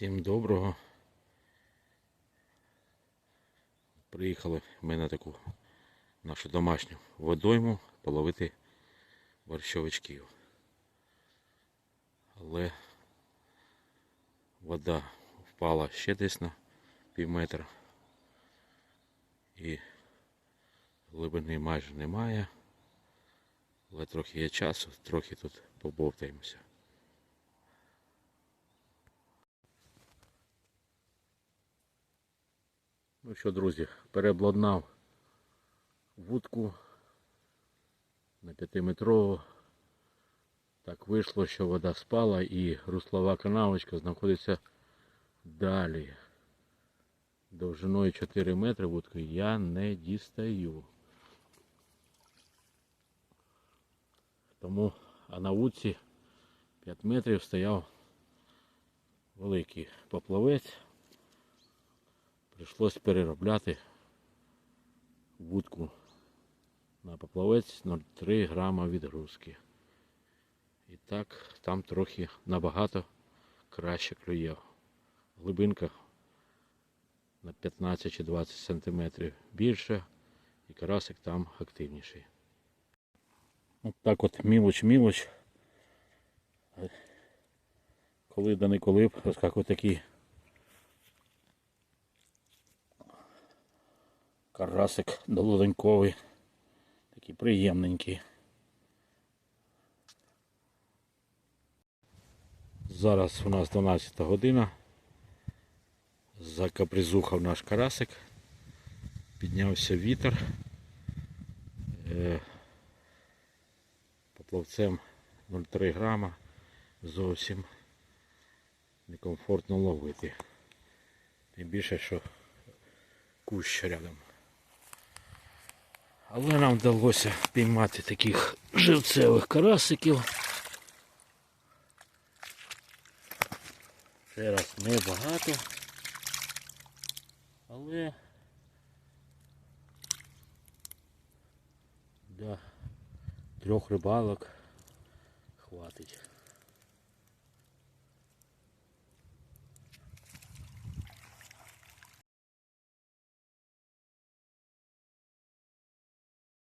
Всім доброго. Приїхали ми на таку нашу домашню водойму половити борщовичків. Але вода впала ще десь на пів метра. І глибини майже немає. Але трохи є часу, трохи тут побовтаємося. Ну що, друзі, переобладнав вудку на п'ятиметрову. Так вийшло, що вода спала і руслова канавочка знаходиться далі. Довжиною 4 метри вудки я не дістаю. Тому а на вудці 5 метрів стояв великий поплавець. Прийшлось переробляти вудку на поплавець 0,3 грама відгрузки. І так там трохи набагато краще клює. Глибинка на 15 чи 20 сантиметрів більше і карасик там активніший. От так от мілоч-мілоч. Коли да не коли, ось як Карасик долодоньковий. Такий приємненький. Зараз у нас 12 година. Закапризухав наш карасик. Піднявся вітер. Е, Поплавцем 0,3 грама. Зовсім некомфортно ловити. Тим більше, що кущ рядом. Але нам вдалося піймати таких живцевих карасиків. Ще раз небагато. Але для трьох рибалок